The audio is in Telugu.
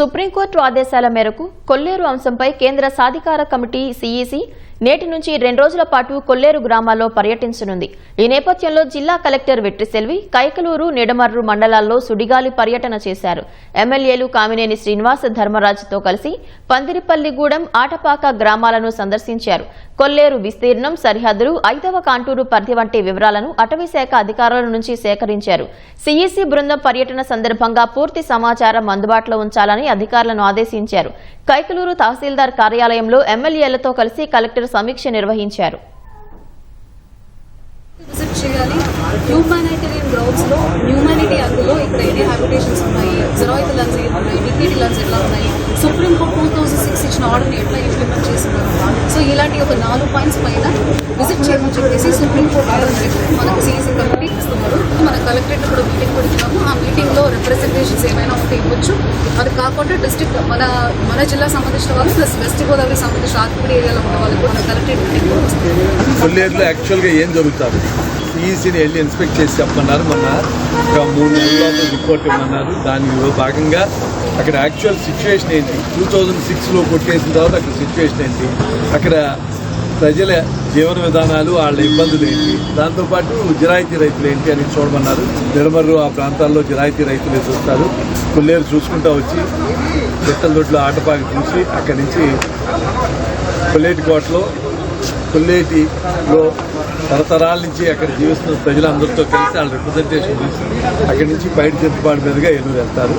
సుప్రీంకోర్టు ఆదేశాల మేరకు కొల్లేరు అంశంపై కేంద్ర సాధికార కమిటీ సీఈసీ నేటి నుంచి రెండు రోజుల పాటు కొల్లేరు గ్రామాల్లో పర్యటించనుంది. ఈ నేపథ్యంలో జిల్లా కలెక్టర్ వెట్రిసెల్వి కైకలూరు నిడమర్రు మండలాల్లో సుడిగాలి పర్యటన చేశారు. ఎమ్మెల్యేలు కామినేని శ్రీనివాస ధర్మరాజుతో కలిసి పందిరిపల్లిగూడెం ఆటపాక గ్రామాలను సందర్శించారు. కొల్లేరు విస్తీర్ణం సరిహద్దులు ఐదవ కాంటూరు పరిధి వంటి వివరాలను అటవీశాఖ అధికారుల నుంచి సేకరించారు. సీఈసీ బృందం పర్యటన సందర్భంగా పూర్తి సమాచారం అందుబాటులో ఉంచాలని అధికారులను ఆదేశించారు. కైకలూరు తహసీల్దార్ కార్యాలయంలో ఎమ్మెల్యేలతో కలిసి కలెక్టర్ సమీక్ష నిర్వహించారు. విజిట్ చేయాలి హ్యూమానిటేరియన్ గ్రౌండ్స్లో హ్యూమానిటీ అందులో ఇక్కడ ఎన్ని హ్యాబిటేషన్స్ ఉన్నాయి? జెరాయిత్ లండ్స్ ఏమి ఉన్నాయి? డిగ్నిటీ లండ్స్ ఎట్లా ఉన్నాయి? Supreme Court two thousand six ఇచ్చిన ఆర్డర్ని ఎట్లా ఇంప్లిమెంట్ చేస్తున్నారు? సో ఇలాంటి ఒక నాలుగు పాయింట్స్ పైన విజిట్ చేయమని చెప్పేసి సుప్రీం కలెక్టరేట్ ఆ మీటింగ్లో రిప్రజెంటేషన్స్ ఏమైనా ఉంటే ఇవ్వచ్చు. అది కాకుండా డిస్ట్రిక్ట్ మన మన జిల్లా సంబంధించిన వాళ్ళు ప్లస్ వెస్ట్ గోదావరి సంబంధించిన ఆత్మీయ ఏరియాలో ఉన్న వాళ్ళు కూడా కలెక్టరేట్ మీటింగ్ వస్తుంది యాక్చువల్గా ఏం జరుగుతుంది ఈసీని వెళ్ళి ఇన్స్పెక్ట్ చేసి చెప్పమన్నారు మొన్న ఒక మూడు నెలల రిపోర్ట్ ఇవ్వమన్నారు దానిలో భాగంగా అక్కడ యాక్చువల్ సిచ్యువేషన్ ఏంటి? టూ థౌజండ్ సిక్స్లో కొట్టేసిన తర్వాత అక్కడ సిచ్యువేషన్ ఏంటి? అక్కడ ప్రజల జీవన విధానాలు వాళ్ళ ఇబ్బందులు ఏంటి? దాంతోపాటు జిరాయితీ రైతులు ఏంటి అని చూడమన్నారు. నిడమర్రు ఆ ప్రాంతాల్లో జిరాయితీ రైతులు చూస్తారు. పుల్లేరు చూసుకుంటూ వచ్చి చెట్టల దొడ్లో ఆటపాకి చూసి అక్కడి నుంచి పుల్లేటి కోటలో కొల్లేటిలో తరతరాల నుంచి అక్కడ జీవిస్తున్న ప్రజలందరితో కలిసి వాళ్ళ రిప్రజెంటేషన్ చేసి అక్కడి నుంచి బయట చెంచుబాటు మీదుగా ఎన్నో వెళ్తారు.